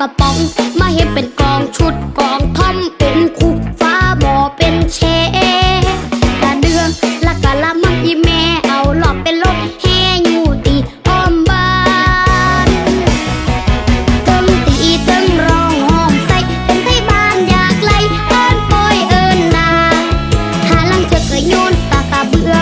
กระป๋อง มาเห็นเป็นกองชุดกองทอมเป็นคุกฟ้าหมอเป็นเชกระเดืองละกะละมังอีแม่เอาหลอกเป็นลบแห่อยู่ตีอ้อมบ้านเติมตีเตึงรองห้อมใส่เป็นไทบ้านอยากไล่เอิ้นปอยเอิญนาหาลังเจอก็โยนตากะเบื่อ